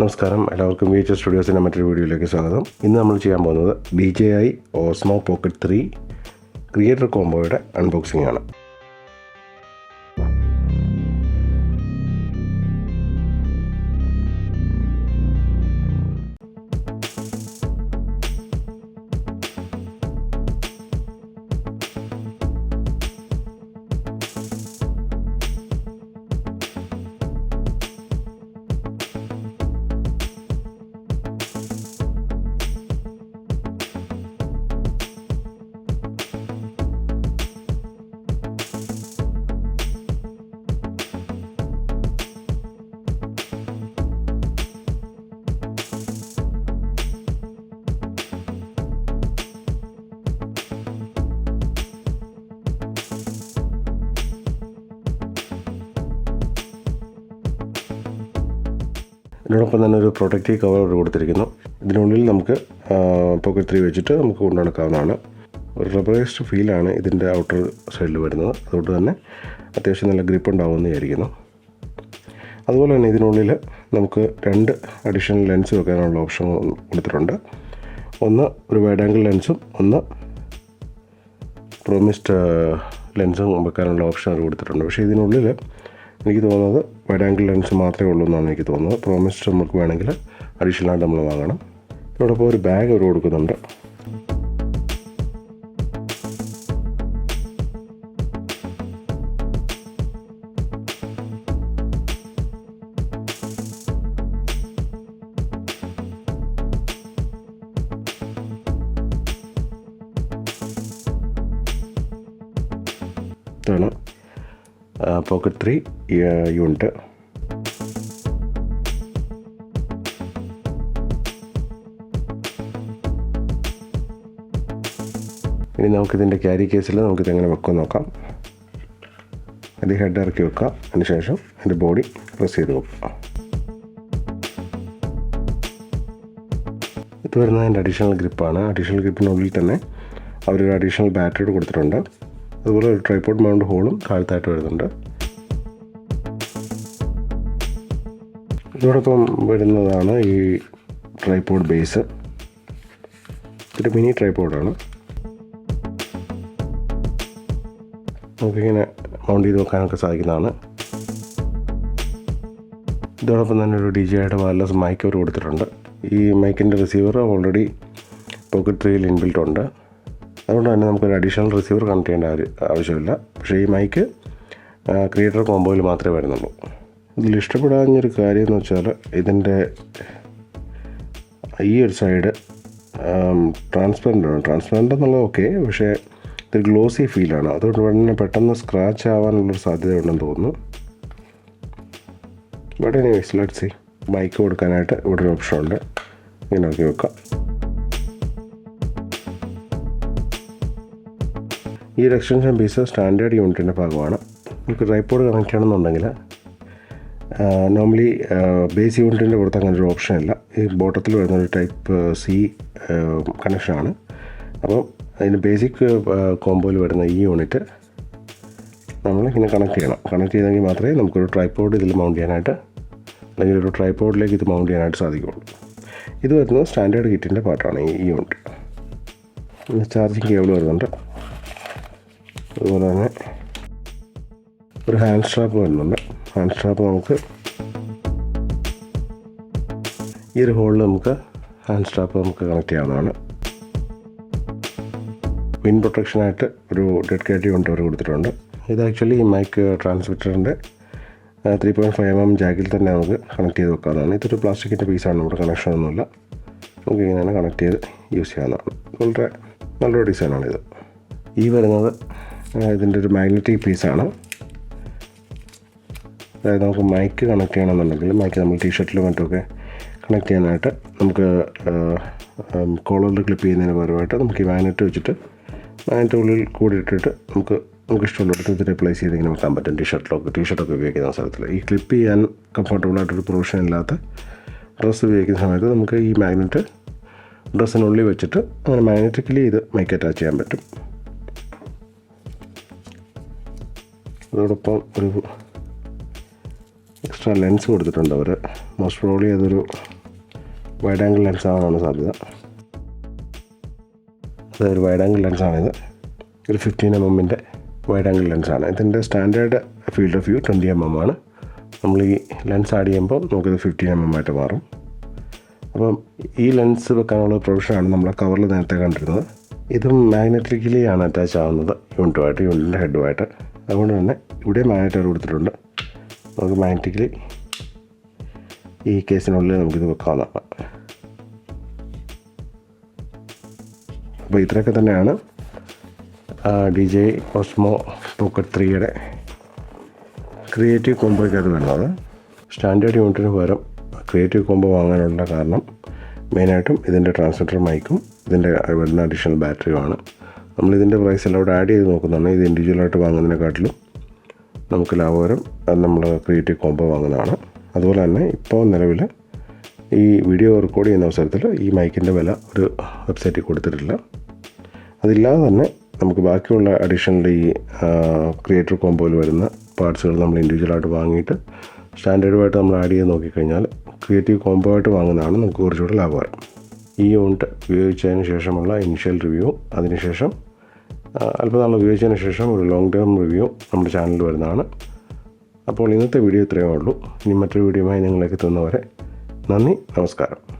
നമസ്കാരം. എല്ലാവർക്കും V H സ്റ്റുഡിയോസിന്റെ മറ്റൊരു വീഡിയോയിലേക്ക് സ്വാഗതം. ഇന്ന് നമ്മൾ ചെയ്യാൻ പോകുന്നത് D J I Osmo pocket three creator കോംബോയുടെ unboxing ആണ്. ഇതിനോടൊപ്പം തന്നെ ഒരു പ്രൊട്ടക്റ്റീവ് കവർ കൊടുത്തിരിക്കുന്നു. ഇതിനുള്ളിൽ നമുക്ക് പോക്കറ്റ് ത്രീ വെച്ചിട്ട് നമുക്ക് കൊണ്ടു നടക്കാവുന്നതാണ്. ഒരു റബ്ബറൈസ്ഡ് ഫീലാണ് ഇതിന്റെ ഔട്ടർ സൈഡിൽ വരുന്നത്. അതുകൊണ്ട് തന്നെ അത്യാവശ്യം നല്ല ഗ്രിപ്പ് ഉണ്ടാവുമെന്ന് വിചാരിക്കുന്നു. അതുപോലെ തന്നെ ഇതിനുള്ളിൽ നമുക്ക് രണ്ട് അഡീഷണൽ ലെൻസ് വെക്കാനുള്ള ഓപ്ഷൻ കൊടുത്തിട്ടുണ്ട്. ഒന്ന് ഒരു വൈഡ് ആംഗിൾ ലെൻസും ഒന്ന് പ്രോമിസ്ഡ് ലെൻസും വെക്കാനുള്ള ഓപ്ഷൻ അവർ കൊടുത്തിട്ടുണ്ട്. പക്ഷേ ഇതിനുള്ളിൽ എനിക്ക് തോന്നുന്നത് വൈഡ് ആംഗിൾ ലെൻസ് മാത്രമേ ഉള്ളൂ എന്നാണ് എനിക്ക് തോന്നുന്നത്. പ്രോമിസ്റ്റ് നമുക്ക് വേണമെങ്കിൽ അഡീഷണലായിട്ട് നമ്മൾ വാങ്ങണം. ഇതോടൊപ്പം ഒരു ബാഗ് അവർ കൊടുക്കുന്നുണ്ട്. പോക്കറ്റ് ത്രീ യൂണിറ്റ് ഇനി നമുക്കിതിന്റെ ക്യാരി കേസിൽ നമുക്കിത് എങ്ങനെ വെക്കുമെന്ന് നോക്കാം. അത് ഹെഡ് ഇറക്കി വെക്കാം അതിന് ശേഷം അതിന്റെ ബോഡി പ്രസ് ചെയ്ത് വെക്കാം ഇത് വരുന്നത് അതിന്റെ അഡീഷണൽ ഗ്രിപ്പാണ് അഡീഷണൽ ഗ്രിപ്പിനുള്ളിൽ തന്നെ അവരൊരു അഡീഷണൽ ബാറ്ററി കൊടുത്തിട്ടുണ്ട്. അതുപോലെ ഒരു ട്രൈപോഡ് മൗണ്ട് ഹോളും താഴത്തായിട്ട് വരുന്നുണ്ട്. ഇതോടൊപ്പം വരുന്നതാണ് ഈ ട്രൈപോഡ് ബേസ് ഇതൊരു മിനി ട്രൈപ്പോഡാണ് നമുക്കിങ്ങനെ മൗണ്ട് ചെയ്ത് വെക്കാനൊക്കെ സാധിക്കുന്നതാണ്. ഇതോടൊപ്പം തന്നെ ഒരു ഡി ജി ആയിട്ട് വയർലെസ് മൈക്ക് അവർ കൊടുത്തിട്ടുണ്ട്. ഈ മൈക്കിന്റെ റിസീവർ ഓൾറെഡി പോക്കറ്റ് ത്രീയിൽ ഇൻബിൽറ്റ് ഉണ്ട്. അതുകൊണ്ട് തന്നെ നമുക്കൊരു അഡീഷണൽ റിസീവർ കണക്ട് ചെയ്യേണ്ട ആവശ്യമില്ല. പക്ഷേ ഈ മൈക്ക് ക്രിയേറ്റർ കോമ്പോയിൽ മാത്രമേ വരുന്നുള്ളൂ. ഇതിൽ ഇഷ്ടപ്പെടാഞ്ഞൊരു കാര്യം എന്ന് വെച്ചാൽ ഇതിന്റെ ഈ ഒരു സൈഡ് ട്രാൻസ്പെറന്റ് ആണ്. ട്രാൻസ്പെറന്റ് എന്നുള്ളത് ഓക്കെ പക്ഷേ ഇതൊരു ഗ്ലോസി ഫീലാണ് അതുകൊണ്ട് തന്നെ പെട്ടെന്ന് സ്ക്രാച്ച് ആവാനുള്ളൊരു സാധ്യത ഉണ്ടെന്ന് തോന്നുന്നു. But anyways let see mic കൊടുക്കാനായിട്ട് ഇവിടെ ഒരു ഓപ്ഷൻ ഉണ്ട്. നോക്കി വെക്കാം. ഈ ഒരു എക്സ്റ്റൻഷൻ പീസ് സ്റ്റാൻഡേർഡ് യൂണിറ്റിന്റെ ഭാഗമാണ്. നമുക്ക് ട്രൈപ്പോഡ് കണക്ട് ചെയ്യണമെന്നുണ്ടെങ്കിൽ നോർമലി ബേസ് യൂണിറ്റിന്റെ പുറത്ത് അങ്ങനെ ഒരു ഓപ്ഷൻ ഇല്ല. ഈ ബോട്ടത്തിൽ വരുന്ന ഒരു ടൈപ്പ് സി കണക്ഷനാണ് അപ്പം അതിന് ബേസിക് കോമ്പോയിൽ വരുന്ന ഈ യൂണിറ്റ് നമ്മൾ ഇങ്ങനെ കണക്ട് ചെയ്യണം. കണക്ട് ചെയ്തെങ്കിൽ മാത്രമേ നമുക്കൊരു ട്രൈപ്പോഡ് ഇതിൽ മൗണ്ട് ചെയ്യാനായിട്ട് അല്ലെങ്കിൽ ഒരു ട്രൈപ്പോഡിലേക്ക് ഇത് മൗണ്ട് ചെയ്യാനായിട്ട് സാധിക്കുകയുള്ളൂ. ഇത് വരുന്നത് സ്റ്റാൻഡേർഡ് കിറ്റിന്റെ പാർട്ടാണ് ഈ യൂണിറ്റ്. ചാർജിങ് കേബിൾ വരുന്നുണ്ട്. അതുപോലെ തന്നെ ഒരു ഹാൻഡ് സ്ട്രാപ്പ് വരുന്നുണ്ട് ഹാൻഡ് സ്ട്രാപ്പ് നമുക്ക് ഈ ഒരു ഹോളിൽ നമുക്ക് ഹാൻഡ് സ്ട്രാപ്പ് നമുക്ക് കണക്ട് ചെയ്യാവുന്നതാണ്. വിൻ പ്രൊട്ടക്ഷനായിട്ട് ഒരു ഡെഡ് കാറ്റി കൊണ്ട് അവർ കൊടുത്തിട്ടുണ്ട്. ഇത് ആക്ച്വലി ഈ mic ട്രാൻസ്മിറ്ററിന്റെ three point five M M ജാക്കിൽ തന്നെ നമുക്ക് കണക്ട് ചെയ്ത് വെക്കാവുന്നതാണ്. ഇതൊരു പ്ലാസ്റ്റിക്കിന്റെ പീസാണ് നമ്മുടെ കണക്ഷൻ ഒന്നുമില്ല. നമുക്ക് ഇങ്ങനെ കണക്ട് ചെയ്ത് യൂസ് ചെയ്യാവുന്നതാണ്. വളരെ നല്ലൊരു ഡിസൈനാണിത് ഈ വരുന്നത് ഇതിന്റെ ഒരു മാഗ്നറ്റിക് പീസാണ് അതായത് നമുക്ക് മൈക്ക് കണക്ട് ചെയ്യണമെന്നുണ്ടെങ്കിൽ മൈക്ക് നമ്മൾ ടീഷർട്ടിലും മറ്റുമൊക്കെ കണക്ട് ചെയ്യാനായിട്ട് നമുക്ക് കോളറിൽ ക്ലിപ്പ് ചെയ്യുന്നതിന് പകരമായിട്ട് നമുക്ക് ഈ മാഗ്നറ്റ് വെച്ചിട്ട് മാഗ്നറ്റ് ഉള്ളിൽ കൂടി ഇട്ടിട്ട് നമുക്ക് നമുക്ക് ഇഷ്ടമുള്ളിടത്ത് ഇത് റിപ്ലേസ് ചെയ്ത് ഇങ്ങനെ വെക്കാൻ പറ്റും. ടീഷർട്ടിലൊക്കെ ടീഷർട്ടൊക്കെ ഉപയോഗിക്കുന്ന സ്ഥലത്തിൽ ഈ ക്ലിപ്പ് ചെയ്യാൻ കംഫർട്ടബിൾ ആയിട്ടൊരു പ്രൊവിഷൻ ഇല്ലാത്ത ഡ്രസ്സ് ഉപയോഗിക്കുന്ന സമയത്ത് നമുക്ക് ഈ മാഗ്നറ്റ് ഡ്രസ്സിനുള്ളിൽ വെച്ചിട്ട് അങ്ങനെ മാഗ്നറ്റിക്കലി ഇത് മൈക്ക് അറ്റാച്ച് ചെയ്യാൻ പറ്റും. അതോടൊപ്പം ഒരു എക്സ്ട്രാ ലെൻസ് കൊടുത്തിട്ടുണ്ട് അവർ മോസ്റ്റ് പ്രോബ്ലി അതൊരു വൈഡ് ആംഗിൾ ലെൻസ് ആവാനാണ് സാധ്യത. അതൊരു വൈഡ് ആംഗിൾ ലെൻസാണിത് ഒരു ഫിഫ്റ്റീൻ എം എമ്മിന്റെ വൈഡ് ആംഗിൾ ലെൻസ് ആണ്. ഇതിന്റെ standard field of view twenty M M ആണ്. നമ്മൾ ഈ ലെൻസ് ആഡ് ചെയ്യുമ്പോൾ നമുക്കിത് ഫിഫ്റ്റീൻ എം എം ആയിട്ട് മാറും. അപ്പം ഈ ലെൻസ് വെക്കാനുള്ള പ്രൊവിഷനാണ് നമ്മൾ കവറിൽ നേരത്തെ കണ്ടിരുന്നത്. ഇതും മാഗ്നറ്റിക്കലി ആണ് അറ്റാച്ച് ആവുന്നത്. യൂണിറ്റുമായിട്ട് യൂണിറ്റിന്റെ ഹെഡുമായിട്ട് അതുകൊണ്ട് തന്നെ ഇവിടെ മാഗ്നറ്റർ കൊടുത്തിട്ടുണ്ട്. നമുക്ക് മാഗ്നറ്റിക്കലി ഈ കേസിനുള്ളിൽ നമുക്കിത് വെക്കാവുന്നതാണ്. അപ്പോൾ ഇത്രയൊക്കെ തന്നെയാണ് ഡി ജെ ഓസ്മോ പോക്കറ്റ് ത്രീയുടെ ക്രിയേറ്റീവ് കോംബോയ്ക്കകത്ത് വരുന്നത്. സ്റ്റാൻഡേർഡ് യൂണിറ്റിന് പകരം ക്രിയേറ്റീവ് കോംബോ വാങ്ങാനുള്ള കാരണം മെയിനായിട്ടും ഇതിന്റെ ട്രാൻസ്മിറ്റർ മൈക്കും ഇതിന്റെ വരുന്ന അഡീഷണൽ ബാറ്ററിയുമാണ് നമ്മളിതിന്റെ പ്രൈസ് എല്ലാം കൂടെ ആഡ് ചെയ്ത് നോക്കുന്നതാണ്. ഇത് ഇൻഡിവിജ്വലായിട്ട് വാങ്ങുന്നതിനെക്കാട്ടിലും നമുക്ക് ലാഭകരം നമ്മൾ ക്രിയേറ്റീവ് കോംബോ വാങ്ങുന്നതാണ്. അതുപോലെ തന്നെ ഇപ്പോൾ നിലവിൽ ഈ വീഡിയോ റെക്കോർഡ് ചെയ്യുന്ന അവസരത്തിൽ ഈ മൈക്കിന്റെ വില ഒരു വെബ്സൈറ്റിൽ കൊടുത്തിട്ടില്ല. അതില്ലാതെ തന്നെ നമുക്ക് ബാക്കിയുള്ള അഡീഷണൽ ഈ ക്രിയേറ്റർ കോമ്പോയിൽ വരുന്ന പാർട്സുകൾ നമ്മൾ ഇൻഡിവിജ്വലായിട്ട് വാങ്ങിയിട്ട് സ്റ്റാൻഡേർഡുമായിട്ട് നമ്മൾ ആഡ് ചെയ്ത് നോക്കിക്കഴിഞ്ഞാൽ ക്രിയേറ്റീവ് കോംബോ ആയിട്ട് വാങ്ങുന്നതാണ് നമുക്ക് കുറച്ചുകൂടി ലാഭകരം. ഈ യൂണിറ്റ് ഉപയോഗിച്ചതിന് ശേഷമുള്ള ഇനിഷ്യൽ റിവ്യൂ അതിനുശേഷം അല്പനാൾ ഉപയോഗിച്ചതിന് ശേഷം ഒരു ലോങ് ടേം റിവ്യൂ നമ്മുടെ ചാനലിൽ വരുന്നതാണ്. അപ്പോൾ ഇന്നത്തെ വീഡിയോ ഇത്രയേ ഉള്ളൂ. ഇനി മറ്റൊരു വീഡിയോയുമായി നിങ്ങളിലേക്ക് എത്തുന്നവരെ നന്ദി നമസ്കാരം.